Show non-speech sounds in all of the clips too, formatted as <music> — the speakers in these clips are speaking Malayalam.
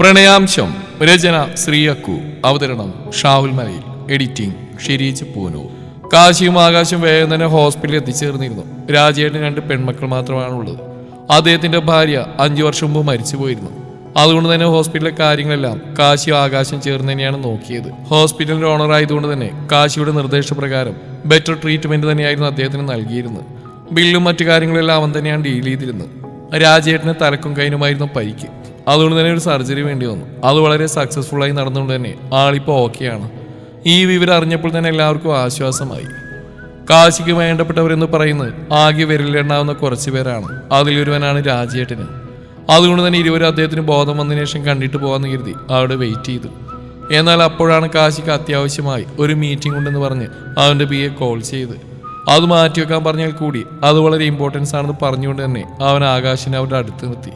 പ്രണയാംശം. രചന ശ്രീയക്കു. അവതരണം ഷാഹുൽ മലയിൽ. എഡിറ്റിംഗ് ഷിരീജ് പൂനു കാശിയും ആകാശം വേഗം തന്നെ ഹോസ്പിറ്റലിൽ എത്തിച്ചേർന്നിരുന്നു. രാജേട്ടന് രണ്ട് പെൺമക്കൾ മാത്രമാണുള്ളത്. അദ്ദേഹത്തിന്റെ ഭാര്യ അഞ്ചു വർഷം മുമ്പ് മരിച്ചു പോയിരുന്നു അതുകൊണ്ട് തന്നെ ഹോസ്പിറ്റലിലെ കാര്യങ്ങളെല്ലാം കാശിയും ആകാശം ചേർന്ന് തന്നെയാണ് നോക്കിയത്. ഹോസ്പിറ്റലിന്റെ ഓണർ ആയതുകൊണ്ട് തന്നെ കാശിയുടെ നിർദ്ദേശപ്രകാരം ബെറ്റർ ട്രീറ്റ്മെന്റ് തന്നെയായിരുന്നു അദ്ദേഹത്തിന് നൽകിയിരുന്നത്. ബില്ലും മറ്റു കാര്യങ്ങളെല്ലാം അവൻ തന്നെയാണ് ഡീൽ ചെയ്തിരുന്നത്. രാജേട്ടന് തലക്കും കൈനുമായിരുന്നു പരിക്ക് അതുകൊണ്ട് തന്നെ ഒരു സർജറി വേണ്ടി വന്നു. അത് വളരെ സക്സസ്ഫുൾ ആയി നടന്നുകൊണ്ട് തന്നെ ആളിപ്പോൾ ഓക്കെയാണ് ഈ വിവരം അറിഞ്ഞപ്പോൾ തന്നെ എല്ലാവർക്കും ആശ്വാസമായി. കാശിക്ക് വേണ്ടപ്പെട്ടവരെന്ന് പറയുന്നത് ആകെ വിരലിലെണ്ണാവുന്ന കുറച്ച് പേരാണ്. അതിലൊരുവനാണ് രാജേട്ടന്. അതുകൊണ്ട് തന്നെ ഇരുവരും അദ്ദേഹത്തിന് ബോധം വന്നതിന് ശേഷം കണ്ടിട്ട് പോകാമെന്ന് കരുതി അവിടെ വെയിറ്റ് ചെയ്തു. എന്നാൽ അപ്പോഴാണ് കാശിക്ക് അത്യാവശ്യമായി ഒരു മീറ്റിംഗ് ഉണ്ടെന്ന് പറഞ്ഞ് അവന്റെ എ കോൾ ചെയ്ത്. അത് മാറ്റിവെക്കാൻ പറഞ്ഞാൽ കൂടി അത് വളരെ ഇമ്പോർട്ടൻസ് ആണെന്ന് പറഞ്ഞുകൊണ്ട് തന്നെ അവൻ ആകാശിനെ അവരുടെ അടുത്ത് നിർത്തി.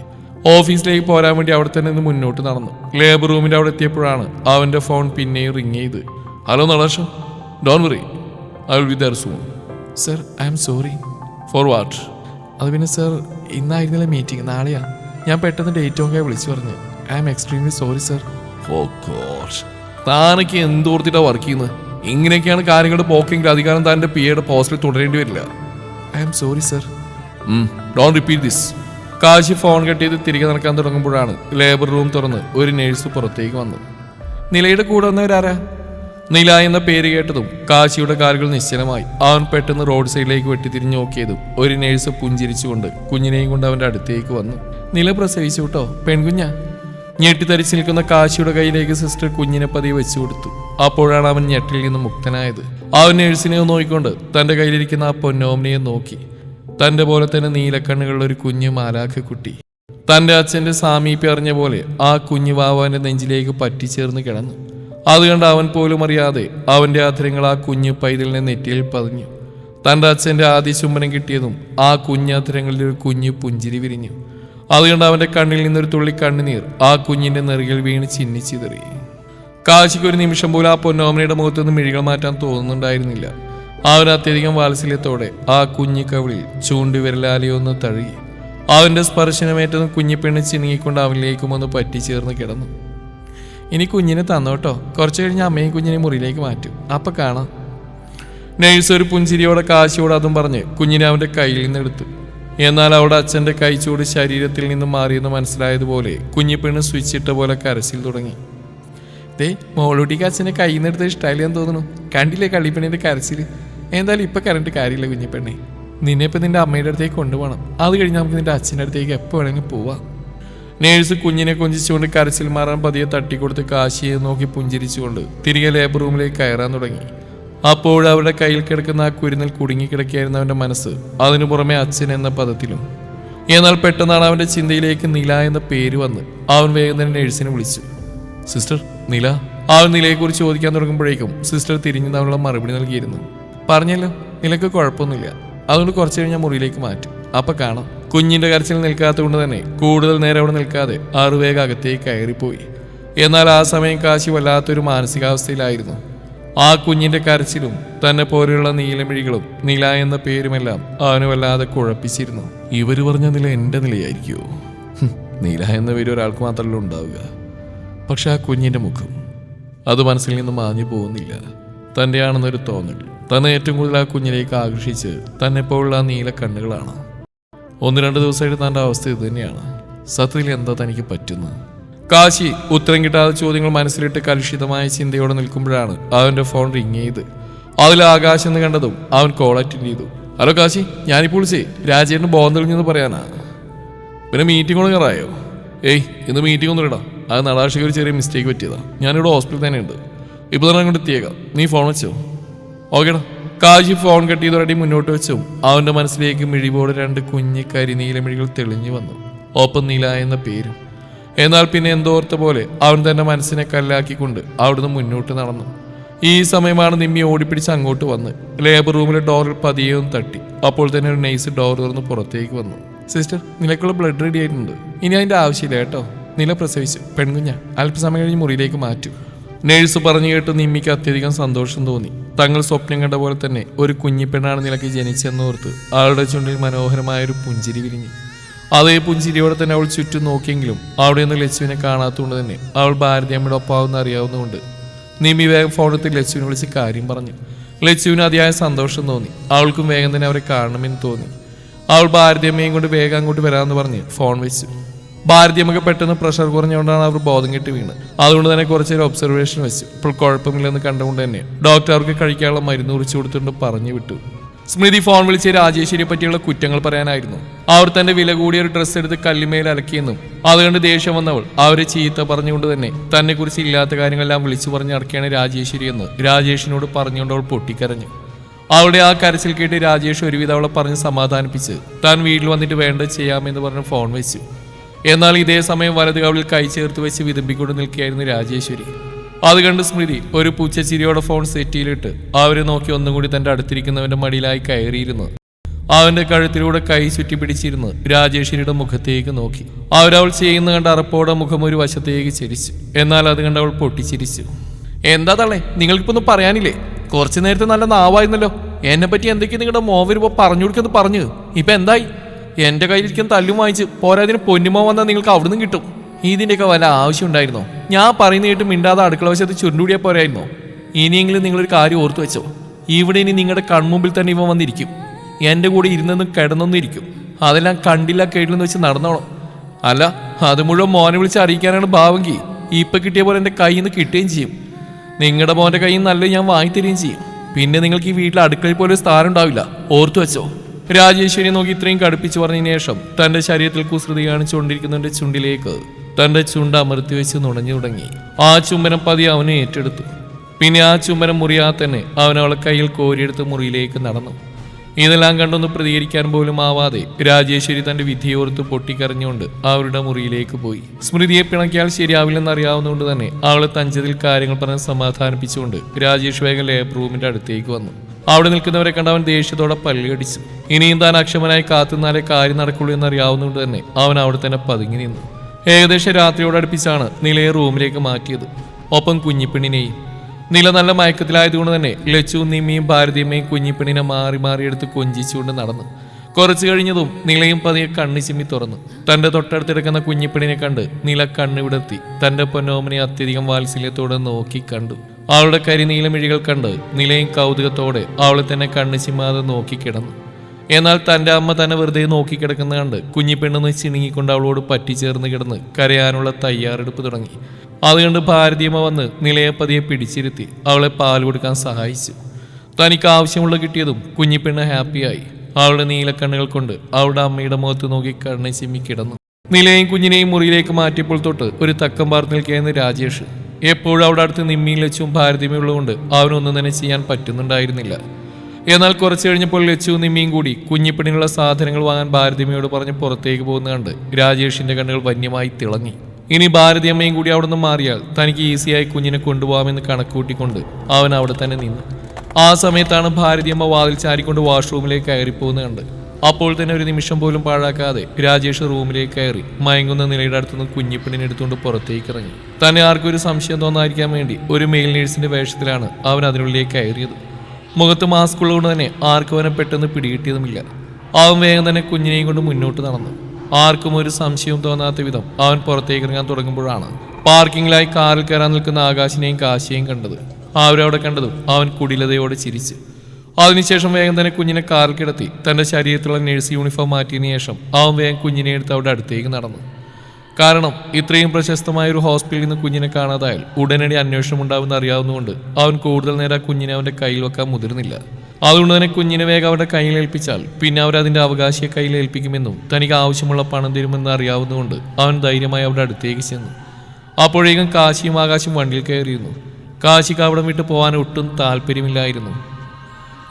ഓഫീസിലേക്ക് പോരാൻ വേണ്ടി അവിടെ തന്നെ മുന്നോട്ട് നടന്നു. ലേബർ റൂമിന്റെ അവിടെ എത്തിയപ്പോഴാണ് അവന്റെ ഫോൺ പിന്നെയും റിങ് ചെയ്ത് hello നടേഷ don't worry I will be there soon sir I am sorry for what അത് പിന്നെ സർ ഇന്നായിരുന്നില്ല മീറ്റിംഗ് നാളെയാണ് ഞാൻ പെട്ടെന്ന് ഡേറ്റ് ഒക്കെ വിളിച്ചു പറഞ്ഞു. I am extremely sorry sir oh gosh താനൊക്കെ എന്തോർത്തിട്ടാണ് വർക്ക് ചെയ്യുന്നത്? ഇങ്ങനെയൊക്കെയാണ് കാര്യങ്ങളുടെ പോക്കെങ്കിൽ അധികാരം താന്റെ പി എയുടെ പോസ്റ്റിൽ തുടരേണ്ടി വരില്ല. I am sorry sir don't repeat this Kashi phone കെട്ടിയത് തിരികെ നടക്കാൻ തുടങ്ങുമ്പോഴാണ് ലേബർ റൂം തുറന്ന് ഒരു നേഴ്സ് പുറത്തേക്ക് വന്നു നിലയുടെ കൂടെ വന്നവരാരാ? നില എന്ന പേര് കേട്ടതും കാശിയുടെ കാലുകൾ നിശ്ചലമായി അവൻ പെട്ടെന്ന് റോഡ് സൈഡിലേക്ക് വെട്ടിത്തിരിഞ്ഞു നോക്കിയതും ഒരു നേഴ്സ് പുഞ്ചിരിച്ചുകൊണ്ട് കുഞ്ഞിനെയും കൊണ്ട് അവന്റെ അടുത്തേക്ക് വന്നു. നില പ്രസവിച്ചു കേട്ടോ പെൺകുഞ്ഞ? ഞെട്ടിത്തരിച്ചു നിൽക്കുന്ന കാശിയുടെ കയ്യിലേക്ക് സിസ്റ്റർ കുഞ്ഞിനെ പതിയെ വെച്ചു കൊടുത്തു. അപ്പോഴാണ് അവൻ ഞെട്ടിൽ നിന്ന് മുക്തനായത്. അവൻ നേഴ്സിനെ നോക്കിക്കൊണ്ട് തന്റെ കയ്യിലിരിക്കുന്ന ആ പൊന്നോമനയെ നോക്കി. തന്റെ പോലെ തന്നെ നീലക്കണ്ണുകളുള്ള ഒരു കുഞ്ഞു മാലാഖ കുട്ടി. തന്റെ അച്ഛന്റെ സാമീപ്യം അറിഞ്ഞ പോലെ ആ കുഞ്ഞു വാവാന്റെ നെഞ്ചിലേക്ക് പറ്റിച്ചേർന്ന് കിടന്നു. അതുകൊണ്ട് അവൻ പോലും അറിയാതെ അവന്റെ അധരങ്ങൾ ആ കുഞ്ഞു പൈതലിനെ നെറ്റിയിൽ പതിഞ്ഞു. തന്റെ അച്ഛന്റെ ആദ്യ ചുംബനം കിട്ടിയതും ആ കുഞ്ഞാധരങ്ങളിൽ ഒരു കുഞ്ഞു പുഞ്ചിരി വിരിഞ്ഞു. അതുകൊണ്ട് അവന്റെ കണ്ണിൽ നിന്നൊരു തുള്ളി കണ്ണുനീർ ആ കുഞ്ഞിന്റെ നെറുകിൽ വീണ് ചിന്നിച്ചിതറി. കാശിക്ക് ഒരു നിമിഷം പോലും ആ പൊന്നോമനയുടെ മുഖത്തൊന്നും മിഴികൾ മാറ്റാൻ തോന്നുന്നുണ്ടായിരുന്നില്ല. അവൻ അത്യധികം വാത്സല്യത്തോടെ ആ കുഞ്ഞി കവിളിൽ ചൂണ്ടി വിരലാലിയൊന്ന് തഴുകി അവന്റെ സ്പർശനമേറ്റതും കുഞ്ഞിപ്പെണ്ണ് ചിനുങ്ങിക്കൊണ്ട് അവനിലേക്കും ഒന്ന് പറ്റിച്ചേർന്ന് കിടന്നു. ഇനി കുഞ്ഞിനെ തന്നോട്ടോ കുറച്ചു കഴിഞ്ഞ് അമ്മയും കുഞ്ഞിനെ മുറിയിലേക്ക് മാറ്റും. അപ്പൊ കാണാം. നേഴ്സ് ഒരു പുഞ്ചിരിയോടെ കാശിയോടെ അതും പറഞ്ഞ് കുഞ്ഞിനെ അവന്റെ കയ്യിൽ നിന്ന് എടുത്തു. എന്നാൽ അവിടെ അച്ഛന്റെ കൈച്ചൂട് ശരീരത്തിൽ നിന്ന് മാറിയെന്ന് മനസ്സിലായതുപോലെ കുഞ്ഞിപ്പെണ്ണ് സ്വിച്ച് ഇട്ട പോലെ കരച്ചിൽ തുടങ്ങി. ദേ മോളൂട്ടിക്ക് അച്ഛനെ കയ്യിൽ നിന്ന് എടുത്ത് ഇഷ്ടമായില്ലെന്ന് തോന്നുന്നു. കണ്ടില്ലേ കള്ളിപ്പെണ്ണിന്റെ കരച്ചിൽ? എന്തായാലും ഇപ്പൊ കറണ്ട് കാര്യമില്ല കുഞ്ഞിപ്പെണ്ണി നിന്നെ ഇപ്പൊ നിന്റെ അമ്മയുടെ അടുത്തേക്ക് കൊണ്ടുപോകണം. അത് കഴിഞ്ഞ് നമുക്ക് നിന്റെ അച്ഛന്റെ അടുത്തേക്ക് എപ്പോ വേണമെങ്കിൽ പോവാം. നേഴ്സ് കുഞ്ഞിനെ കൊഞ്ചിച്ചുകൊണ്ട് കരച്ചിൽ മാറാൻ പതിയെ തട്ടിക്കൊടുത്ത് കാശിയെ നോക്കി പുഞ്ചിരിച്ചുകൊണ്ട് തിരികെ ലേബർ റൂമിലേക്ക് കയറാൻ തുടങ്ങി. അപ്പോൾ അവരുടെ കയ്യിൽ കിടക്കുന്ന ആ കുരുന്നിൽ കുടുങ്ങിക്കിടക്കുകയായിരുന്ന അവന്റെ മനസ്സ്. അതിനു പുറമെ അച്ഛൻ എന്ന പദത്തിലും. എന്നാൽ പെട്ടെന്നാണ് അവന്റെ ചിന്തയിലേക്ക് നില എന്ന പേര് വന്ന് അവൻ വേഗം തന്നെ നേഴ്സിനെ വിളിച്ചു. സിസ്റ്റർ നില. അവൻ നിലയെക്കുറിച്ച് ചോദിക്കാൻ തുടങ്ങുമ്പോഴേക്കും സിസ്റ്റർ തിരിഞ്ഞു അവനുള്ള മറുപടി നൽകിയിരുന്നു. പറഞ്ഞല്ലോ. നിലയ്ക്ക് കുഴപ്പമൊന്നുമില്ല. അതുകൊണ്ട് കുറച്ച് കഴിഞ്ഞാൽ മുറിയിലേക്ക് മാറ്റും. അപ്പൊ കാണാം. കുഞ്ഞിന്റെ കരച്ചിൽ നിൽക്കാത്തത് കൊണ്ട് തന്നെ കൂടുതൽ നേരം അവിടെ നിൽക്കാതെ ആറുവേഗം അകത്തേക്ക് കയറിപ്പോയി. എന്നാൽ ആ സമയം കാശി വല്ലാത്തൊരു മാനസികാവസ്ഥയിലായിരുന്നു. ആ കുഞ്ഞിന്റെ കരച്ചിലും തന്നെ പോലെയുള്ള നീലമിഴികളും നില എന്ന പേരുമെല്ലാം അവന് വല്ലാതെ കുഴപ്പിച്ചിരുന്നു. ഇവർ പറഞ്ഞ നില എന്റെ നിലയായിരിക്കുമോ നീല നില എന്ന പേര് ഒരാൾക്ക് മാത്രമല്ല ഉണ്ടാവുക. പക്ഷെ ആ കുഞ്ഞിന്റെ മുഖം അത് മനസ്സിൽ നിന്ന് മാഞ്ഞു പോകുന്നില്ല. തന്റെ ആണെന്നൊരു തോന്നൽ. തന്നെ ഏറ്റവും കൂടുതൽ ആ കുഞ്ഞിലേക്ക് ആകർഷിച്ച് തന്നെ പോലുള്ള ആ നീല കണ്ണുകളാണ്. ഒന്ന് രണ്ട് ദിവസമായിട്ട് തന്റെ അവസ്ഥ ഇത് തന്നെയാണ്. സത്യത്തിൽ എന്താ തനിക്ക് പറ്റുന്നത്? കാശി ഉത്തരം കിട്ടാതെ ചോദ്യങ്ങൾ മനസ്സിലിട്ട് കലുഷിതമായ ചിന്തയോടെ നിൽക്കുമ്പോഴാണ് അവന്റെ ഫോൺ റിങ് ചെയ്ത്. അതിൽ ആകാശം എന്ന് കണ്ടതും അവൻ കോൾ അറ്റൻഡ് ചെയ്തു. ഹലോ കാശി ഞാനിപ്പോൾ വിളിച്ചേ രാജേട്ടന് ബോധം തെളിഞ്ഞെന്ന് പറയാനാ. പിന്നെ മീറ്റിംഗ് കയറായോ? ഏയ് ഇന്ന് മീറ്റിംഗ് ഒന്നും ഇടാം അത് നടാശിക്ക് ഒരു ചെറിയ മിസ്റ്റേക്ക് പറ്റിയതാണ് ഞാനിവിടെ ഹോസ്പിറ്റലിൽ തന്നെ ഉണ്ട് ഇപ്പോൾ തന്നെ അങ്ങോട്ട് എത്തിയേക്കാം. നീ ഫോൺ വെച്ചോ? ഓക്കേടാ കാശി ഫോൺ കട്ട് റെഡി മുന്നോട്ട് വെച്ചു? അവന്റെ മനസ്സിലേക്ക് മിഴിപോടെ രണ്ട് കുഞ്ഞി കരിനീല മിഴികൾ തെളിഞ്ഞു വന്നു. ഓപ്പൺ നീല എന്ന പേരും. എന്നാൽ പിന്നെ എന്തോർത്ത പോലെ അവൻ തന്റെ മനസ്സിനെ കല്ലാക്കിക്കൊണ്ട് അവിടുന്ന് മുന്നോട്ട് നടന്നു. ഈ സമയമാണ് നിമ്മി ഓടിപ്പിടിച്ച് അങ്ങോട്ട് വന്ന്. ലേബർ റൂമിലെ ഡോറിൽ പതിയെ ഒന്ന് തട്ടി. അപ്പോൾ തന്നെ ഒരു നൈസ് ഡോർ തുറന്ന് പുറത്തേക്ക് വന്നു. സിസ്റ്റർ നിലക്കുള്ള ബ്ലഡ് റെഡി ആയിട്ടുണ്ട്. ഇനി അതിന്റെ ആവശ്യമില്ല കേട്ടോ. നില പ്രസവിച്ചു. പെൺകുഞ്ഞ. അല്പസമയം കഴിഞ്ഞ് മുറിയിലേക്ക് മാറ്റൂ. നേഴ്സ് പറഞ്ഞു കേട്ട് നിമ്മിക്ക് അത്യധികം സന്തോഷം തോന്നി. തങ്ങൾ സ്വപ്നം കണ്ട പോലെ തന്നെ ഒരു കുഞ്ഞിപ്പെണ്ണാണ് നിലയ്ക്ക് ജനിച്ചെന്നോർത്ത് ആളുടെ ചുണ്ടിൽ മനോഹരമായ ഒരു പുഞ്ചിരി വിരിഞ്ഞു. അതേ പുഞ്ചിരിയോടെ തന്നെ അവൾ ചുറ്റും നോക്കിയെങ്കിലും അവിടെ നിന്ന് ലച്ചുവിനെ കാണാത്തതുകൊണ്ട് തന്നെ അവൾ ഭാരതിയമ്മയുടെ ഒപ്പാവുന്ന അറിയാവുന്നതുകൊണ്ട് നിമി വേഗം ഫോണെടുത്ത് ലച്ചുവിനെ വിളിച്ച് കാര്യം പറഞ്ഞു. ലച്ചുവിന് അതിയായ സന്തോഷം തോന്നി. അവൾക്കും വേഗം തന്നെ അവരെ കാണണമെന്ന് തോന്നി. അവൾ ഭാരതിയമ്മയും കൊണ്ട് വേഗം അങ്ങോട്ട് വരാമെന്ന് പറഞ്ഞ് ഫോൺ വെച്ചു. ഭാരതിയമ്മക്ക് പെട്ടെന്ന് പ്രഷർ കുറഞ്ഞുകൊണ്ടാണ് അവർ ബോധം കെട്ടി വീണ് അതുകൊണ്ട് തന്നെ കുറച്ചൊരു ഒബ്സർവേഷൻ വെച്ചു. ഇപ്പോൾ കുഴപ്പമില്ലെന്ന് കണ്ടുകൊണ്ട് തന്നെ. ഡോക്ടർ അവർക്ക് കഴിക്കാനുള്ള മരുന്ന് കുറിച്ച് കൊടുത്തുകൊണ്ട് പറഞ്ഞു വിട്ടു. സ്മൃതി ഫോൺ വിളിച്ച് രാജേശ്വരിയെ പറ്റിയുള്ള കുറ്റങ്ങൾ പറയാനായിരുന്നു. അവർ തന്റെ വില കൂടിയ ഒരു ഡ്രസ്സ് എടുത്ത് കല്ലിമേൽ അലക്കിയെന്നും അതുകൊണ്ട് ദേഷ്യം വന്നവൾ അവരെ ചീത്ത പറഞ്ഞുകൊണ്ട് തന്നെ തന്നെ കുറിച്ച് ഇല്ലാത്ത കാര്യങ്ങളെല്ലാം വിളിച്ചു പറഞ്ഞ് നടക്കുകയാണ് രാജേശ്വരി എന്ന് രാജേഷിനോട് പറഞ്ഞുകൊണ്ട് അവൾ പൊട്ടിക്കരഞ്ഞു. അവളുടെ ആ കരച്ചിൽ കേട്ട് രാജേഷ് ഒരുവിധം അവളെ പറഞ്ഞ് സമാധാനിപ്പിച്ച് താൻ വീട്ടിൽ വന്നിട്ട് വേണ്ടത് ചെയ്യാമെന്ന് പറഞ്ഞ് ഫോൺ വെച്ചു. എന്നാൽ ഇതേ സമയം വലത് കവിളിൽ കൈ ചേർത്ത് വെച്ച് വിതമ്പിക്കൊണ്ട് നിൽക്കുകയായിരുന്നു രാജേശ്വരി. അത് കണ്ട് സ്മൃതി ഒരു പൂച്ചച്ചിരിയോടെ ഫോൺ സെറ്റിയിലിട്ട് അവരെ നോക്കി ഒന്നുകൂടി തന്റെ അടുത്തിരിക്കുന്നവന്റെ മടിയിലായി കയറിയിരുന്നു. അവന്റെ കഴുത്തിലൂടെ കൈ ചുറ്റി പിടിച്ചിരുന്ന് രാജേശ്വരിയുടെ മുഖത്തേക്ക് നോക്കി. അവരവൾ ചെയ്യുന്ന കണ്ട അറപ്പോടെ മുഖം ഒരു വശത്തേക്ക് ചിരിച്ചു. എന്നാൽ അത് കണ്ട് അവൾ പൊട്ടിച്ചിരിച്ചു. എന്താ തള്ളേ നിങ്ങൾക്കിപ്പോ ഒന്നും പറയാനില്ലേ? കുറച്ചു നേരത്തെ നല്ല നാവായിരുന്നല്ലോ. എന്നെ പറ്റി എന്തൊക്കെയാ നിങ്ങളുടെ മോവരുമ്പോ പറഞ്ഞു കൊടുക്കുന്നത് പറഞ്ഞു? ഇപ്പൊ എന്തായി? എന്റെ കയ്യിലിരിക്കുന്ന തല്ലും വാങ്ങിച്ച് പോരാതിന് പൊന്നുമോ വന്നാൽ നിങ്ങൾക്ക് അവിടുന്ന് കിട്ടും. ഇതിന്റെയൊക്കെ വല്ല ആവശ്യം ഉണ്ടായിരുന്നോ? ഞാൻ പറയുന്ന കേട്ട് മിണ്ടാതെ അടുക്കള വശത്ത് ചുരുണ്ടൂടിയാൽ പോരായിരുന്നോ? ഇനിയെങ്കിലും നിങ്ങളൊരു കാര്യം ഓർത്തു വെച്ചോ. ഇവിടെ ഇനി നിങ്ങളുടെ കൺമുമ്പിൽ തന്നെ ഇവ വന്നിരിക്കും. എന്റെ കൂടെ ഇരുന്നെന്നും കിടന്നൊന്നും ഇരിക്കും. അതെല്ലാം കണ്ടില്ല കേട്ടില്ലെന്ന് വെച്ച് നടന്നോണം. അല്ല അത് മുഴുവൻ മോനെ വിളിച്ച് അറിയിക്കാനാണ് ഭാവങ്കി ഇപ്പൊ കിട്ടിയ പോലെ എന്റെ കയ്യിൽ നിന്ന് കിട്ടുകയും ചെയ്യും. നിങ്ങളുടെ മോന്റെ കയ്യിൽ നല്ല ഞാൻ വാങ്ങിത്തരികയും ചെയ്യും. പിന്നെ നിങ്ങൾക്ക് ഈ വീട്ടിൽ അടുക്കളയിൽ പോലെ സ്ഥാനം ഉണ്ടാവില്ല. ഓർത്തു വെച്ചോ. രാജേശ്വരി നോക്കി ഇത്രയും കടുപ്പിച്ചു പറഞ്ഞതിന് ശേഷം തന്റെ ശരീരത്തിൽ കുസൃതി കാണിച്ചുകൊണ്ടിരിക്കുന്നതിന്റെ ചുണ്ടിലേക്ക്. തന്റെ ചുണ്ട അമർത്തി വെച്ച് നുണഞ്ഞു തുടങ്ങി. ആ ചുംബനം പതി അവനെ ഏറ്റെടുത്തു. പിന്നെ ആ ചുംബനം മുറിയാതെ തന്നെ അവൻ അവളെ കയ്യിൽ കോരിയെടുത്ത് മുറിയിലേക്ക് നടന്നു. ഇതെല്ലാം കണ്ടൊന്ന് പ്രതികരിക്കാൻ പോലും ആവാതെ രാജേശ്വരി തന്റെ വിധിയോർത്ത് പൊട്ടിക്കരഞ്ഞുകൊണ്ട് അവരുടെ മുറിയിലേക്ക് പോയി. സ്മൃതിയെ പിണക്കിയാൽ ശരിയാവില്ലെന്ന് അറിയാവുന്നതുകൊണ്ട് തന്നെ അവളെ തഞ്ചതിൽ കാര്യങ്ങൾ പറഞ്ഞ് സമാധാനിപ്പിച്ചുകൊണ്ട് രാജേഷ് വേഗം ലേബർ റൂമിന്റെ അടുത്തേക്ക് വന്നു. അവിടെ നിൽക്കുന്നവരെ കണ്ട് അവൻ ദേഷ്യത്തോടെ പല്ലുകടിച്ചു ഇനിയും താൻ അക്ഷമനായി കാത്തുനിന്നാലേ കാര്യം നടക്കുള്ളൂ എന്നറിയാവുന്നതുകൊണ്ട് തന്നെ അവൻ അവിടെ തന്നെ പതുങ്ങി നിന്നു. ഏകദേശം രാത്രിയോടടുപ്പിച്ചാണ് നിലയെ റൂമിലേക്ക് മാറ്റിയത്. ഒപ്പം കുഞ്ഞിപ്പെണ്ണിനെയും. നില നല്ല മയക്കത്തിലായതുകൊണ്ട് തന്നെ ലച്ചുവും നിമ്മിയും ഭാരതിയമ്മയും കുഞ്ഞിപ്പെണ്ണിനെ മാറി മാറി എടുത്ത് കൊഞ്ചിച്ചുകൊണ്ട് നടന്നു. കുറച്ചു കഴിഞ്ഞതും നിലയും പതിയെ കണ്ണി ചിമ്മി തുറന്നു. തന്റെ തൊട്ടടുത്തെടുക്കുന്ന കുഞ്ഞിപ്പെണ്ണിനെ കണ്ട് നില കണ്ണുവിടർത്തി തന്റെ പൊന്നോമനെ അത്യധികം വാത്സല്യത്തോടെ നോക്കി കണ്ടു. അവളുടെ കരിനീലമിഴികൾ കണ്ട് നിലയും കൗതുകത്തോടെ അവളെ തന്നെ കണ്ണിശിമാതെ നോക്കിക്കിടന്നു നോക്കി കിടന്നു. എന്നാൽ തന്റെ അമ്മ തന്നെ വെറുതെ നോക്കിക്കിടക്കുന്ന കണ്ട് കുഞ്ഞിപ്പെണ്ണെന്ന് ചിണുങ്ങിക്കൊണ്ട് അവളോട് പറ്റിച്ചേർന്ന് കിടന്ന് കരയാനുള്ള തയ്യാറെടുപ്പ് തുടങ്ങി. അതുകൊണ്ട് ഭാരതീയമ്മ വന്ന് നിലയെ പതിയെ പിടിച്ചിരുത്തി അവളെ പാൽ കൊടുക്കാൻ സഹായിച്ചു. തനിക്ക് ആവശ്യമുള്ള കിട്ടിയതും കുഞ്ഞിപ്പെണ്ണ് ഹാപ്പിയായി അവളുടെ നീലക്കണ്ണുകൾ കൊണ്ട് അവളുടെ അമ്മയുടെ മുഖത്ത് നോക്കി കണ്ണിശിമ്മി കിടന്നു. നിലയും കുഞ്ഞിനെയും മുറിയിലേക്ക് മാറ്റിയപ്പോൾ തൊട്ട് ഒരു തക്കം പാർത്ത് നിൽക്കുകയായിരുന്നു രാജേഷ്. എപ്പോഴും അവിടെ അടുത്ത് നിമ്മിയും ലച്ചുവും ഭാരതിയും ഉള്ളതുകൊണ്ട് അവനൊന്നും തന്നെ ചെയ്യാൻ പറ്റുന്നുണ്ടായിരുന്നില്ല. എന്നാൽ കുറച്ച് കഴിഞ്ഞപ്പോൾ ലച്ചു നിമ്മിയും കൂടി കുഞ്ഞിപ്പണിനുള്ള സാധനങ്ങൾ വാങ്ങാൻ ഭാരതിയമ്മയോട് പറഞ്ഞ് പുറത്തേക്ക് പോകുന്ന കണ്ട് രാജേഷിന്റെ കണ്ണുകൾ വന്യമായി തിളങ്ങി. ഇനി ഭാരതിയമ്മയും കൂടി അവിടെ നിന്ന് മാറിയാൽ തനിക്ക് ഈസിയായി കുഞ്ഞിനെ കൊണ്ടുപോകാമെന്ന് കണക്കൂട്ടിക്കൊണ്ട് അവൻ അവിടെ തന്നെ നിന്നു. ആ സമയത്താണ് ഭാരതിയമ്മ വാതിൽ ചാരിക്കൊണ്ട് വാഷ്റൂമിലേക്ക് കയറിപ്പോകുന്നത് കണ്ട് അപ്പോൾ തന്നെ ഒരു നിമിഷം പോലും പാഴാക്കാതെ രാജേഷ് റൂമിലേക്ക് കയറി മയങ്ങുന്ന നിലയുടെ അടുത്തുനിന്ന് കുഞ്ഞിപ്പെണ്ണിനെ എടുത്തുകൊണ്ട് പുറത്തേക്ക് ഇറങ്ങി. തന്നെ ആർക്കും ഒരു സംശയം തോന്നാതിരിക്കാൻ വേണ്ടി ഒരു മെയിൽ നേഴ്സിന്റെ വേഷത്തിലാണ് അവൻ അതിനുള്ളിലേക്ക് കയറിയത്. മുഖത്ത് മാസ്ക് ഉള്ളതുകൊണ്ട് തന്നെ ആർക്കും അവനെ പെട്ടെന്ന് പിടികിട്ടിയതുമില്ല. അവൻ വേഗം തന്നെ കുഞ്ഞിനെയും കൊണ്ട് മുന്നോട്ട് നടന്നു. ആർക്കും ഒരു സംശയവും തോന്നാത്ത വിധം അവൻ പുറത്തേക്ക് ഇറങ്ങാൻ തുടങ്ങുമ്പോഴാണ് പാർക്കിങ്ങിലായി കാറിൽ കയറാൻ നിൽക്കുന്ന ആകാശിനെയും കാശിയെയും കണ്ടത്. അവരവിടെ കണ്ടതും അവൻ കുടിലതയോടെ ചിരിച്ചു. അതിനുശേഷം വേഗം തന്നെ കുഞ്ഞിനെ കാറിൽ കിടത്തി. തന്റെ ശരീരത്തിലുള്ള നഴ്സ് യൂണിഫോം മാറ്റിയതിനു ശേഷം അവൻ വേഗം കുഞ്ഞിനെ എടുത്ത് അവിടെ അടുത്തേക്ക് നടന്നു. കാരണം ഇത്രയും പ്രശസ്തമായ ഒരു ഹോസ്പിറ്റലിൽ നിന്ന് കുഞ്ഞിനെ കാണാതായാൽ ഉടനടി അന്വേഷണം ഉണ്ടാവുമെന്ന് അറിയാവുന്നതുകൊണ്ട് അവൻ കൂടുതൽ നേരം കുഞ്ഞിനെ അവന്റെ കയ്യിൽ വെക്കാൻ മുതിർന്നില്ല. അതുകൊണ്ട് തന്നെ കുഞ്ഞിനെ വേഗം അവരുടെ കയ്യിൽ ഏൽപ്പിച്ചാൽ പിന്നെ അവർ അതിന്റെ അവകാശിയെ കയ്യിൽ ഏൽപ്പിക്കുമെന്നും തനിക്ക് ആവശ്യമുള്ള പണം തരുമെന്ന് അറിയാവുന്നതുകൊണ്ട് അവൻ ധൈര്യമായി അവിടെ അടുത്തേക്ക് ചെന്നു. അപ്പോഴേക്കും കാശിയും ആകാശം വണ്ടിയിൽ കയറിയിരുന്നു. കാശിക്ക് അവിടെ വിട്ട് പോകാൻ ഒട്ടും താല്പര്യമില്ലായിരുന്നു.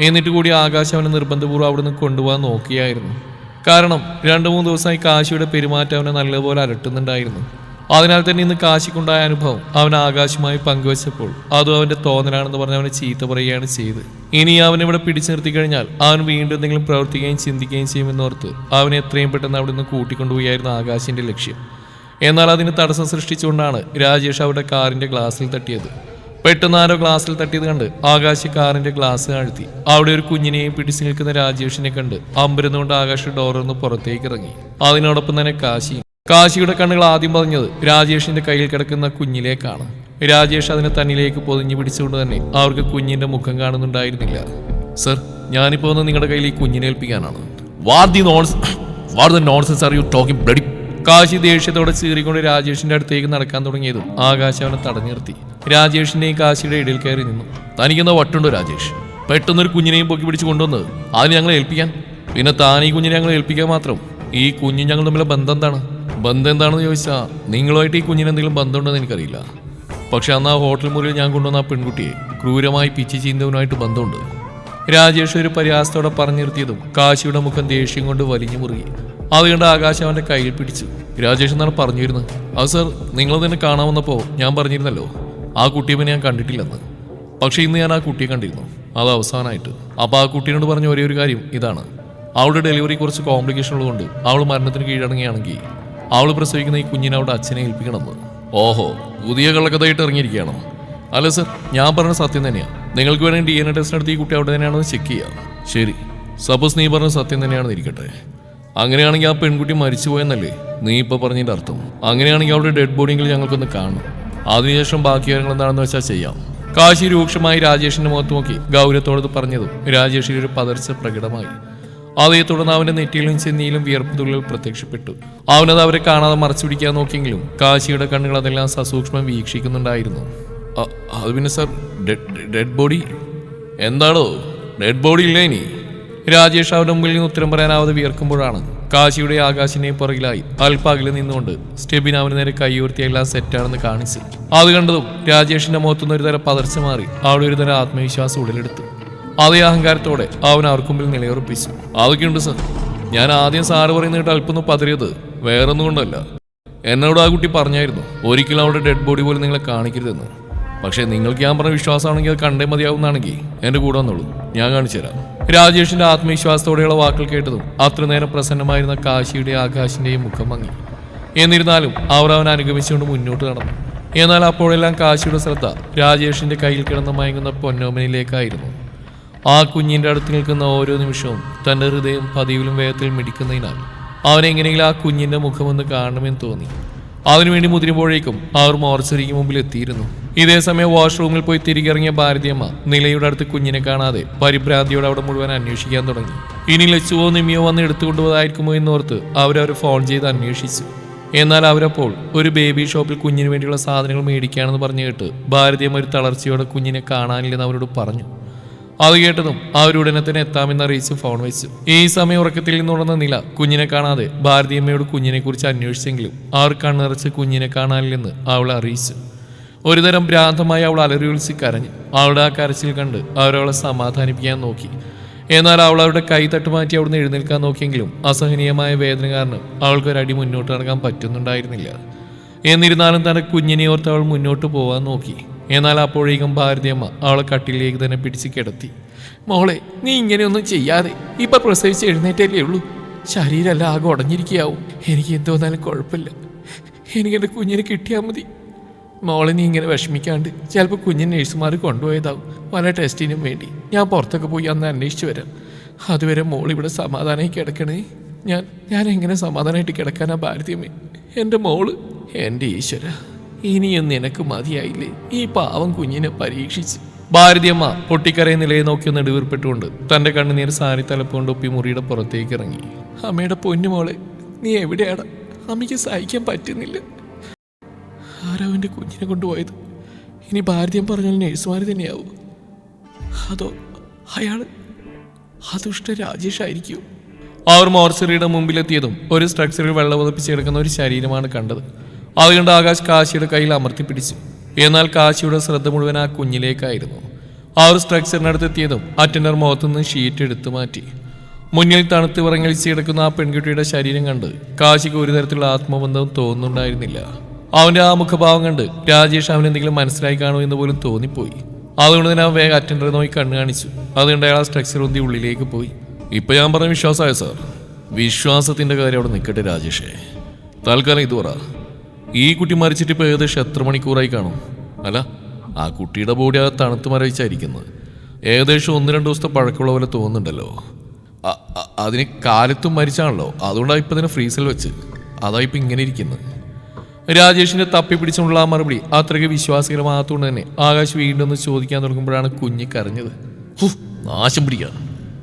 എന്നിട്ട് കൂടി ആകാശം അവനെ നിർബന്ധപൂർവം അവിടുന്ന് കൊണ്ടുപോകാൻ നോക്കിയായിരുന്നു. കാരണം രണ്ടു മൂന്ന് ദിവസമായി കാശിയുടെ പെരുമാറ്റം അവനെ നല്ലപോലെ അലട്ടുന്നുണ്ടായിരുന്നു. അതിനാൽ തന്നെ ഇന്ന് കാശിക്കുണ്ടായ അനുഭവം അവൻ ആകാശമായി പങ്കുവച്ചപ്പോൾ അതും അവന്റെ തോന്നലാണെന്ന് പറഞ്ഞ് അവനെ ചീത്ത പറയുകയാണ് ചെയ്ത്. ഇനി അവൻ ഇവിടെ പിടിച്ചു നിർത്തി കഴിഞ്ഞാൽ അവൻ വീണ്ടും എന്തെങ്കിലും പ്രവർത്തിക്കുകയും ചിന്തിക്കുകയും ചെയ്യുമെന്നോർത്ത് അവനെ എത്രയും പെട്ടെന്ന് അവിടെ നിന്ന് കൂട്ടിക്കൊണ്ടുപോയായിരുന്നു ആകാശിന്റെ ലക്ഷ്യം. എന്നാൽ അതിന് തടസ്സം സൃഷ്ടിച്ചുകൊണ്ടാണ് രാജേഷ് അവരുടെ കാറിന്റെ ഗ്ലാസ്സിൽ തട്ടിയത്. പെട്ടെന്ന് ആരോ ഗ്ലാസ്സിൽ തട്ടിയത് കണ്ട് ആകാശ് കാറിന്റെ ഗ്ലാസ് താഴ്ത്തി അവിടെ ഒരു കുഞ്ഞിനെയും പിടിച്ചു നിൽക്കുന്ന രാജേഷിനെ കണ്ട് അമ്പരുന്നുകൊണ്ട് ആകാശ് ഡോറിന്ന് പുറത്തേക്ക് ഇറങ്ങി. അതിനോടൊപ്പം തന്നെ കാശി. കാശിയുടെ കണ്ണുകൾ ആദ്യം പതിഞ്ഞത് രാജേഷിന്റെ കയ്യിൽ കിടക്കുന്ന കുഞ്ഞിലേക്കാണ്. രാജേഷ് അതിനെ തന്നിലേക്ക് പൊതിഞ്ഞു പിടിച്ചുകൊണ്ട് തന്നെ അവർക്ക് കുഞ്ഞിന്റെ മുഖം കാണുന്നുണ്ടായിരുന്നില്ല. സർ ഞാനിപ്പോ നിങ്ങളുടെ കയ്യിൽ ഈ കുഞ്ഞിനെ ഏൽപ്പിക്കാനാണ്. What the nonsense what the nonsense are you talking bloody Kashi ദേഷ്യത്തോടെ ചീറിക്കൊണ്ട് രാജേഷിന്റെ അടുത്തേക്ക് നടക്കാൻ തുടങ്ങിയതും ആകാശ് അവനെ തടഞ്ഞു നിർത്തി. രാജേഷിന്റെയും കാശിയുടെ ഇടയിൽ കയറി നിന്നു. തനിക്കെന്താ വട്ടുണ്ടോ രാജേഷ്? പെട്ടെന്നൊരു കുഞ്ഞിനെയും പൊക്കി പിടിച്ച് കൊണ്ടുവന്ന് അതിന് ഞങ്ങളെ ഏൽപ്പിക്കാൻ. പിന്നെ താൻ ഈ കുഞ്ഞിനെ ഞങ്ങളെ ഏൽപ്പിക്കാൻ മാത്രം. ഈ കുഞ്ഞും ഞങ്ങൾ തമ്മിലെ ബന്ധം എന്താണ്? ബന്ധം എന്താണെന്ന് ചോദിച്ചാൽ നിങ്ങളുമായിട്ട് ഈ കുഞ്ഞിന് എന്തെങ്കിലും ബന്ധമുണ്ടെന്ന് എനിക്കറിയില്ല. പക്ഷെ അന്ന് ആ ഹോട്ടൽ മുറിയിൽ ഞാൻ കൊണ്ടുവന്ന ആ പെൺകുട്ടിയെ ക്രൂരമായി പിച്ചി ചീന്തവനുമായിട്ട് ബന്ധമുണ്ട്. രാജേഷ് ഒരു പരിഹാസത്തോടെ പറഞ്ഞു നിർത്തിയതും കാശിയുടെ മുഖം ദേഷ്യം കൊണ്ട് വലിഞ്ഞു മുറുകി. അതുകൊണ്ട് ആകാശ് അവന്റെ കയ്യിൽ പിടിച്ചു. രാജേഷ് എന്നാണ് പറഞ്ഞിരുന്നത്. അത് സർ നിങ്ങൾ തന്നെ കാണാൻ വന്നപ്പോൾ ഞാൻ പറഞ്ഞിരുന്നല്ലോ ആ കുട്ടിയെ ഞാൻ കണ്ടിട്ടില്ലെന്ന്. പക്ഷേ ഇന്ന് ഞാൻ ആ കുട്ടിയെ കണ്ടിരുന്നു. അത് അവസാനമായിട്ട്. അപ്പോൾ ആ കുട്ടീനോട് പറഞ്ഞ ഒരേ ഒരു കാര്യം ഇതാണ്. അവളുടെ ഡെലിവറി കുറച്ച് കോംപ്ലിക്കേഷൻ ഉള്ളതുകൊണ്ട് അവൾ മരണത്തിന് കീഴടങ്ങുകയാണെങ്കിൽ അവൾ പ്രസവിക്കുന്ന ഈ കുഞ്ഞിനെ അവളുടെ അച്ഛനെ ഏൽപ്പിക്കണമെന്ന്. ഓഹോ പുതിയ കള്ളക്കഥയായിട്ട് ഇറങ്ങിയിരിക്കുകയാണോ? അല്ല സർ ഞാൻ പറഞ്ഞ സത്യം തന്നെയാണ് നിങ്ങൾക്ക് വേണമെങ്കിൽ ഡി എൻ എ ടെസ്റ്റ് നടത്തി ഈ കുട്ടി അവിടെ തന്നെയാണെന്ന് ചെക്ക് ചെയ്യാം. ശരി. സപ്പോസ് നീ പറഞ്ഞ സത്യം തന്നെയാണെന്ന് ഇരിക്കട്ടെ അങ്ങനെയാണെങ്കിൽ ആ പെൺകുട്ടി മരിച്ചുപോയെന്നല്ലേ? നീ ഇപ്പോൾ പറഞ്ഞതിന്റെ അർത്ഥം. അങ്ങനെയാണെങ്കിൽ അവളുടെ ഡെഡ് ബോഡിയെങ്കിലും ഞങ്ങൾക്കൊന്ന് കാണണം. അതിനുശേഷം ബാക്കി കാര്യങ്ങൾ എന്താണെന്ന് വെച്ചാൽ ചെയ്യാം. കാശി രൂക്ഷമായി രാജേഷിന്റെ മുഖത്ത് നോക്കി ഗൗരവത്തോടത് പറഞ്ഞതും രാജേഷിന് ഒരു പതർച്ച പ്രകടമായി. അതേ തുടർന്ന് അവന്റെ നെറ്റിയിലും ചെന്നിയിലും വിയർപ്പ് തുള്ളിൽ പ്രത്യക്ഷപ്പെട്ടു. അവനത് അവരെ കാണാതെ മറച്ചു പിടിക്കാൻ നോക്കിയെങ്കിലും കാശിയുടെ കണ്ണുകൾ അതെല്ലാം സസൂക്ഷ്മം വീക്ഷിക്കുന്നുണ്ടായിരുന്നു. അത് പിന്നെ സർ ഡെഡ് ബോഡി എന്താണോ ഡെഡ് ബോഡി ഇല്ലേ ഇനി? രാജേഷ് അവരുടെ മുമ്പിൽ നിന്ന് ഉത്തരം പറയാനാവാതെ വിയർക്കുമ്പോഴാണ്. കാശിയുടെ ആകാശിനെ പുറകിലായി അൽപ്പാകിൽ നിന്നുകൊണ്ട് സ്റ്റെബിൻ അവന് നേരെ കൈയുയർത്തി സെറ്റാണെന്ന് കാണിച്ചു. അത് കണ്ടതും രാജേഷിന്റെ മുഖത്തുനിന്ന് ഒരു തരം പതർച്ച മാറി. അവിടെ ഒരു തരം ആത്മവിശ്വാസം ഉടലെടുത്തു. അതേ അഹങ്കാരത്തോടെ അവൻ അവർക്ക് മുമ്പിൽ നിലയുറപ്പിച്ചു. അതൊക്കെയുണ്ട് സർ. ഞാൻ ആദ്യം സാറ് പറയുന്ന കേട്ട് അല്പം പതറിയത് വേറൊന്നും കൊണ്ടല്ല. എന്നോട് ആ കുട്ടി പറഞ്ഞായിരുന്നു ഒരിക്കലും അവിടെ ഡെഡ് ബോഡി പോലും നിങ്ങളെ കാണിക്കരുതെന്ന്. പക്ഷേ നിങ്ങൾക്ക് ഞാൻ പറഞ്ഞ വിശ്വാസമാണെങ്കിൽ അത് കണ്ടേ മതിയാവുന്നതാണെങ്കിൽ എന്റെ കൂടെ വന്നോളൂ. ഞാൻ കാണിച്ചു തരാം. രാജേഷിന്റെ ആത്മവിശ്വാസത്തോടെയുള്ള വാക്കുകൾ കേട്ടതും അത്ര നേരം പ്രസന്നമായിരുന്ന കാശിയുടെ ആകാശിന്റെയും മുഖം മങ്ങി. എന്നിരുന്നാലും അവർ അവൻ അനുഗമിച്ചുകൊണ്ട് മുന്നോട്ട് നടന്നു. എന്നാൽ അപ്പോഴെല്ലാം കാശിയുടെ ശ്രദ്ധ രാജേഷിന്റെ കയ്യിൽ കിടന്ന് മയങ്ങുന്ന പൊന്നോമനിലേക്കായിരുന്നു. ആ കുഞ്ഞിന്റെ അടുത്ത് നിൽക്കുന്ന ഓരോ നിമിഷവും തന്റെ ഹൃദയം പതിവിലും വേഗത്തിൽ മിടിക്കുന്നതിനാൽ അവനെങ്ങനെയെങ്കിലും ആ കുഞ്ഞിന്റെ മുഖമൊന്ന് കാണണമെന്ന് തോന്നി. അതിനുവേണ്ടി മുതിരുമ്പോഴേക്കും അവർ മോർച്ചറിക്ക് മുമ്പിൽ എത്തിയിരുന്നു. ഇതേ സമയം വാഷ്റൂമിൽ പോയി തിരികെ ഇറങ്ങിയ ഭാരതിയമ്മ നിലയുടെ അടുത്ത് കുഞ്ഞിനെ കാണാതെ പരിഭ്രാന്തിയോടെ അവിടെ മുഴുവൻ അന്വേഷിക്കാൻ തുടങ്ങി. ഇനി ലച്ചുവോ നിമിയോ വന്ന് എടുത്തുകൊണ്ടുപോയതായിരിക്കുമോ എന്നോർത്ത് അവരവർ ഫോൺ ചെയ്ത് അന്വേഷിച്ചു. എന്നാൽ അവരപ്പോൾ ഒരു ബേബി ഷോപ്പിൽ കുഞ്ഞിന് വേണ്ടിയുള്ള സാധനങ്ങൾ മേടിക്കുകയാണെന്ന് പറഞ്ഞു കേട്ട് ഭാരതീയമ്മ ഒരു തളർച്ചയോടെ കുഞ്ഞിനെ കാണാനില്ലെന്ന് അവരോട് പറഞ്ഞു. അത് കേട്ടതും ആ ഒരു തന്നെ എത്താമെന്ന് അറിയിച്ച് ഫോൺ വെച്ചു. ഈ സമയം ഉറക്കത്തിൽ നിന്നുണർന്ന നില കുഞ്ഞിനെ കാണാതെ ഭാരതിയമ്മയോട് കുഞ്ഞിനെ കുറിച്ച് അന്വേഷിച്ചെങ്കിലും അവർ കണ്ണിറച്ച് കുഞ്ഞിനെ കാണാനില്ലെന്ന് അവൾ അറിയിച്ചു. ഒരുതരം ഭ്രാന്തമായി അവൾ അലറി വിളിച്ച് കരഞ്ഞു അവളുടെ ആ കരച്ചിൽ കണ്ട് അവരവളെ സമാധാനിപ്പിക്കാൻ നോക്കി. എന്നാൽ അവൾ അവരുടെ കൈ തട്ടുമാറ്റി അവിടുന്ന് എഴുന്നേൽക്കാൻ നോക്കിയെങ്കിലും അസഹനീയമായ വേദന കാരണം അവൾക്കൊരടി മുന്നോട്ട് നടക്കാൻ പറ്റുന്നുണ്ടായിരുന്നില്ല. എന്നിരുന്നാലും തന്റെ കുഞ്ഞിനെ ഓർത്ത് അവൾ മുന്നോട്ട് പോവാൻ നോക്കി. എന്നാൽ അപ്പോഴേക്കും ഭാരതിയമ്മ അവളെ കട്ടിലേക്ക് തന്നെ പിടിച്ച് കിടത്തി. മോളെ നീ ഇങ്ങനെയൊന്നും ചെയ്യാതെ ഇപ്പൊ പ്രസവിച്ച് എഴുന്നേറ്റല്ലേ ഉള്ളൂ. ശരീരമെല്ലാം ആകെ ഉടഞ്ഞിരിക്കുകയാവും. എനിക്ക് എന്തോന്നാലും കുഴപ്പമില്ല. എനിക്ക് എന്റെ കുഞ്ഞിനെ കിട്ടിയാൽ മതി. മോളെ നീ ഇങ്ങനെ വിഷമിക്കാണ്ട് ചിലപ്പോൾ കുഞ്ഞിന് നഴ്സുമാർ കൊണ്ടുപോയതാവും. പല ടെസ്റ്റിനും വേണ്ടി. ഞാൻ പുറത്തൊക്കെ പോയി അന്ന് അന്വേഷിച്ചു വരാം. അതുവരെ മോൾ ഇവിടെ സമാധാനമായി കിടക്കണേ. ഞാൻ ഞാൻ എങ്ങനെ സമാധാനമായിട്ട് കിടക്കാനാ ഭാരതീയമ്മേ? എന്റെ മോൾ എന്റെ ഈശ്വര. ഇനിയും നിനക്ക് മതിയായില്ലേ? ഈ പാവം കുഞ്ഞിനെ പരീക്ഷിച്ച്. ഭാരതിയമ്മ പൊട്ടിക്കരയെ നിലയെ നോക്കി ഒന്ന് ഇടിവീർപ്പെട്ടുകൊണ്ട് തന്റെ കണ്ണുനീർ സാരി തലപ്പുകൊണ്ട് ഒപ്പി മുറിയുടെ പുറത്തേക്ക് ഇറങ്ങി അമ്മയുടെ പൊന്നുമോളെ നീ എവിടെയാണ് അമ്മയ്ക്ക് സഹിക്കാൻ പറ്റുന്നില്ല. ആരാ അവന്റെ കുഞ്ഞിനെ കൊണ്ടുപോയത്? ഇനി ഭാരതീയം പറഞ്ഞാൽ നഴ്സുമാർ തന്നെയാവും. അതോ അയാൾ ആ ദുഷ്ട രാജേഷ് ആയിരിക്കും? അവർ മോർച്ചറിയുടെ മുമ്പിലെത്തിയതും ഒരു സ്ട്രക്ചറിൽ വെള്ളം ഒതപ്പിച്ച് കിടക്കുന്ന ഒരു ശരീരമാണ് കണ്ടത്. അതുകൊണ്ട് ആകാശ് കാശിയുടെ കയ്യിൽ അമർത്തി പിടിച്ചു. എന്നാൽ കാശിയുടെ ശ്രദ്ധ മുഴുവൻ ആ കുഞ്ഞിലേക്കായിരുന്നു. ആ ഒരു സ്ട്രക്ചറിനടുത്തെത്തിയതും അറ്റൻഡർ മുഖത്തുനിന്ന് ഷീറ്റ് എടുത്തു മാറ്റി. മുന്നിൽ തണുത്ത് വിറങ്ങലിച്ച് കിടക്കുന്ന ആ പെൺകുട്ടിയുടെ ശരീരം കണ്ട് കാശിക്ക് ഒരു തരത്തിലുള്ള ആത്മബന്ധം തോന്നുന്നുണ്ടായിരുന്നില്ല. അവന്റെ ആ മുഖഭാവം കണ്ട് രാജേഷ് അവൻ എന്തെങ്കിലും മനസ്സിലായി കാണുമോ എന്ന് പോലും തോന്നിപ്പോയി. അതുകൊണ്ട് തന്നെ അവൻ വേഗം അറ്റൻഡർ നോക്കി കണ്ണു കാണിച്ചു. അതുകൊണ്ട് അയാൾ ആ സ്ട്രക്ചർ ഒന്തി ഉള്ളിലേക്ക് പോയി. ഇപ്പൊ ഞാൻ പറഞ്ഞ വിശ്വാസമായ സാർ വിശ്വാസത്തിന്റെ കാര്യം അവിടെ നിൽക്കട്ടെ രാജേഷേ. തൽക്കാലം ഇത് പറ. ഈ കുട്ടി മരിച്ചിട്ട് ഇപ്പൊ ഏകദേശം എത്ര മണിക്കൂറായി കാണും? അല്ല ആ കുട്ടിയുടെ ബോഡി ആ തണുത്ത് മരവിച്ചായിരിക്കുന്നത്. ഏകദേശം ഒന്ന് രണ്ട് ദിവസത്തെ പഴക്കമുള്ള പോലെ തോന്നുന്നുണ്ടല്ലോ. അതിന് കാലത്തും മരിച്ചാണല്ലോ. അതുകൊണ്ടാണ് ഇപ്പം തന്നെ ഫ്രീസിൽ വെച്ച്. അതാ ഇപ്പം ഇങ്ങനെ ഇരിക്കുന്നത്. രാജേഷിനെ തപ്പി പിടിച്ചുള്ള ആ മറുപടി അത്രയ്ക്ക് വിശ്വാസകരമാകത്തോണ്ട് തന്നെ ആകാശ് വീണ്ടും ഒന്ന് ചോദിക്കാൻ തുടങ്ങുമ്പോഴാണ് കുഞ്ഞ് കരഞ്ഞത്. നാശം പിടിക്കുക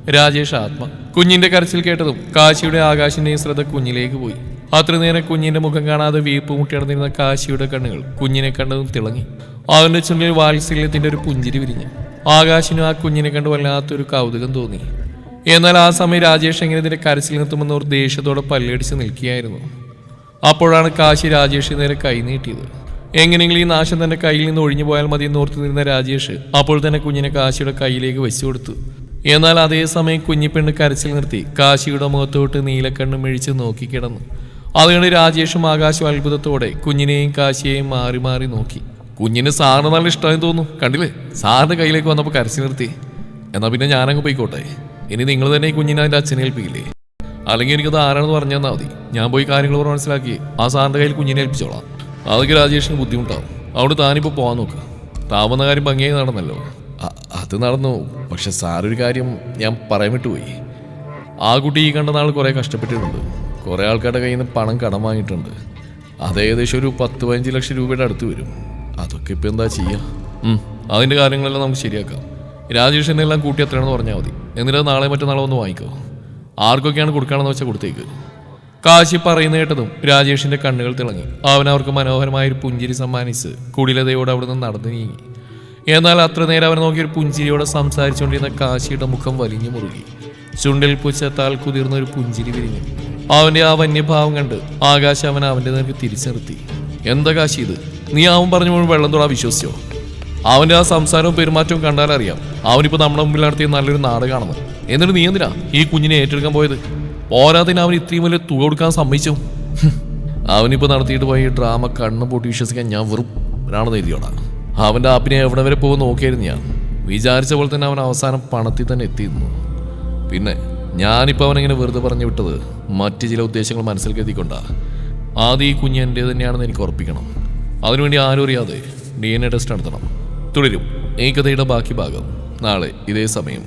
രാജേഷ് ആത്മ. കുഞ്ഞിന്റെ കരച്ചിൽ കേട്ടതും കാശിയുടെ ആകാശിന്റെയും ശ്രദ്ധ കുഞ്ഞിലേക്ക് പോയി. അത്ര നേരം കുഞ്ഞിന്റെ മുഖം കാണാതെ വീപ്പ് മുട്ടിയടന്നിരുന്ന കാശിയുടെ കണ്ണുകൾ കുഞ്ഞിനെ കണ്ടതും തിളങ്ങി. അവന്റെ ചുണ്ടിൽ വാത്സല്യത്തിന്റെ ഒരു പുഞ്ചിരി വിരിഞ്ഞു. ആകാശിനും ആ കുഞ്ഞിനെ കണ്ട് വല്ലാത്തൊരു കൗതുകം തോന്നി. എന്നാൽ ആ സമയം രാജേഷ് എങ്ങനെ ഇതിന്റെ കരച്ചിൽ നിർത്തുമെന്ന് ഒരു ദേഷ്യത്തോടെ പല്ലടിച്ച് നിൽക്കുകയായിരുന്നു. അപ്പോഴാണ് കാശി രാജേഷ് നേരെ കൈ നീട്ടിയത്. എങ്ങനെയെങ്കിലും ഈ നാശം തന്റെ കയ്യിൽ നിന്ന് ഒഴിഞ്ഞു പോയാൽ മതി എന്നോർത്ത് നിന്ന രാജേഷ് അപ്പോൾ തന്നെ കുഞ്ഞിനെ കാശിയുടെ കയ്യിലേക്ക് വെച്ചു കൊടുത്തു. എന്നാൽ അതേസമയം കുഞ്ഞിപ്പെണ്ണ് കരച്ചിൽ നിർത്തി കാശിയുടെ മുഖത്തോട്ട് നീലക്കണ്ണ് മിഴിച്ച് നോക്കിക്കിടന്നു അതുകൊണ്ട് രാജേഷും ആകാശും അത്ഭുതത്തോടെ കുഞ്ഞിനെയും കാശിയെയും മാറി മാറി നോക്കി. കുഞ്ഞിന് സാറിന് നല്ല ഇഷ്ടമായി തോന്നുന്നു. കണ്ടില്ലേ? സാറിന്റെ കയ്യിലേക്ക് വന്നപ്പോൾ കരച്ചു നിർത്തി. എന്നാ പിന്നെ ഞാനങ്ങ് പോയിക്കോട്ടെ. ഇനി നിങ്ങൾ തന്നെ ഈ കുഞ്ഞിനെ അതിന്റെ അച്ഛനെ ഏൽപ്പിക്കില്ലേ? അല്ലെങ്കിൽ എനിക്കത് ആരാണെന്ന് പറഞ്ഞു തന്നാൽ മതി. ഞാൻ പോയി കാര്യങ്ങൾ മനസ്സിലാക്കി ആ സാറിന്റെ കയ്യിൽ കുഞ്ഞിനെ ഏൽപ്പിച്ചോളാം. അതൊക്കെ രാജേഷിന് ബുദ്ധിമുട്ടാവും. അവിടെ താനിപ്പോൾ പോകാൻ നോക്ക്. താവുന്ന കാര്യം ഭംഗിയായി നടന്നല്ലോ. അത് നടന്നു. പക്ഷെ സാറൊരു കാര്യം ഞാൻ പറയാൻ വിട്ടുപോയി. ആ കുട്ടി ഈ കണ്ട നാൾ കുറേ കഷ്ടപ്പെട്ടിട്ടുണ്ട്. കുറേ ആൾക്കാരുടെ കയ്യിൽ നിന്ന് പണം കടം വാങ്ങിയിട്ടുണ്ട്. അത് ഏകദേശം ഒരു പത്ത് പതിനഞ്ച് ലക്ഷം രൂപയുടെ അടുത്ത് വരും. അതൊക്കെ ഇപ്പം എന്താ ചെയ്യുക അതിന്റെ കാര്യങ്ങളെല്ലാം നമുക്ക് ശരിയാക്കാം. രാജേഷിനെ എല്ലാം കൂട്ടി എത്രയാണെന്ന് പറഞ്ഞാൽ മതി. എന്നിട്ട് നാളെ മറ്റന്നാളെ ഒന്ന് വാങ്ങിക്കോ. ആർക്കൊക്കെയാണ് കൊടുക്കുകയാണെന്ന് വെച്ചാൽ കൊടുത്തേക്ക്. കാശി പറയുന്ന കേട്ടതും രാജേഷിന്റെ കണ്ണുകൾ തിളങ്ങി. അവൻ അവർക്ക് മനോഹരമായ ഒരു പുഞ്ചിരി സമ്മാനിച്ച് കുടിലതയോട് അവിടെ നിന്ന് നടന്നു നീങ്ങി. എന്നാൽ അത്ര നേരം അവനെ നോക്കി ഒരു പുഞ്ചിരിയോടെ സംസാരിച്ചുകൊണ്ടിരുന്ന കാശിയുടെ മുഖം വലിഞ്ഞു മുറുകി. ചുണ്ടിൽ പുച്ഛത്താൽ കുതിർന്ന ഒരു പുഞ്ചിരി വിരിഞ്ഞു. അവന്റെ ആ വന്യഭാവം കണ്ട് ആകാശ അവൻ അവന്റെ നേർക്ക് തിരിച്ചെടുത്തി എന്താ കാശി ഇത്? നീ അവൻ പറഞ്ഞു മുഴുവൻ വെള്ളം തൊടാ വിശ്വസിച്ചോ? അവന്റെ ആ സംസാരവും പെരുമാറ്റവും കണ്ടാലറിയാം അവനിപ്പോ നമ്മുടെ മുമ്പിൽ നടത്തിയ നല്ലൊരു നാടകമാണെന്ന്. എന്നിട്ട് നീ എന്തിനാ ഈ കുഞ്ഞിനെ ഏറ്റെടുക്കാൻ പോയത്? പോരാതിന് അവൻ ഇത്രയും വലിയ തുക കൊടുക്കാൻ സമ്മതിച്ചു? അവനിപ്പോൾ <laughs> അവനിപ്പോ നടത്തിയിട്ട് പോയി ഡ്രാമ കണ്ണ് പൊട്ടി വിശ്വസിക്കാൻ ഞാൻ വെറും ഒരാണെന്ന് എഴുതിയോടാ. അവന്റെ ആപ്പിനെ എവിടെ വരെ പോകുമെന്ന് നോക്കിയായിരുന്നു ഞാൻ. വിചാരിച്ച പോലെ തന്നെ അവൻ അവസാനം പണത്തിൽ തന്നെ എത്തിയിരുന്നു. പിന്നെ ഞാനിപ്പോൾ അവനിങ്ങനെ വെറുതെ പറഞ്ഞു വിട്ടത്. മറ്റ് ചില ഉദ്ദേശങ്ങൾ മനസ്സിൽ കരുതിക്കൊണ്ടാ. ആദ്യം ഈ കുഞ്ഞ് എന്റെ തന്നെയാണെന്ന് എനിക്ക് ഉറപ്പിക്കണം. അതിനുവേണ്ടി ആരും അറിയാതെ ഡി എൻ എ ടെസ്റ്റ് നടത്തണം. തുടരും. ഈ കഥയുടെ ബാക്കി ഭാഗം നാളെ ഇതേ സമയം.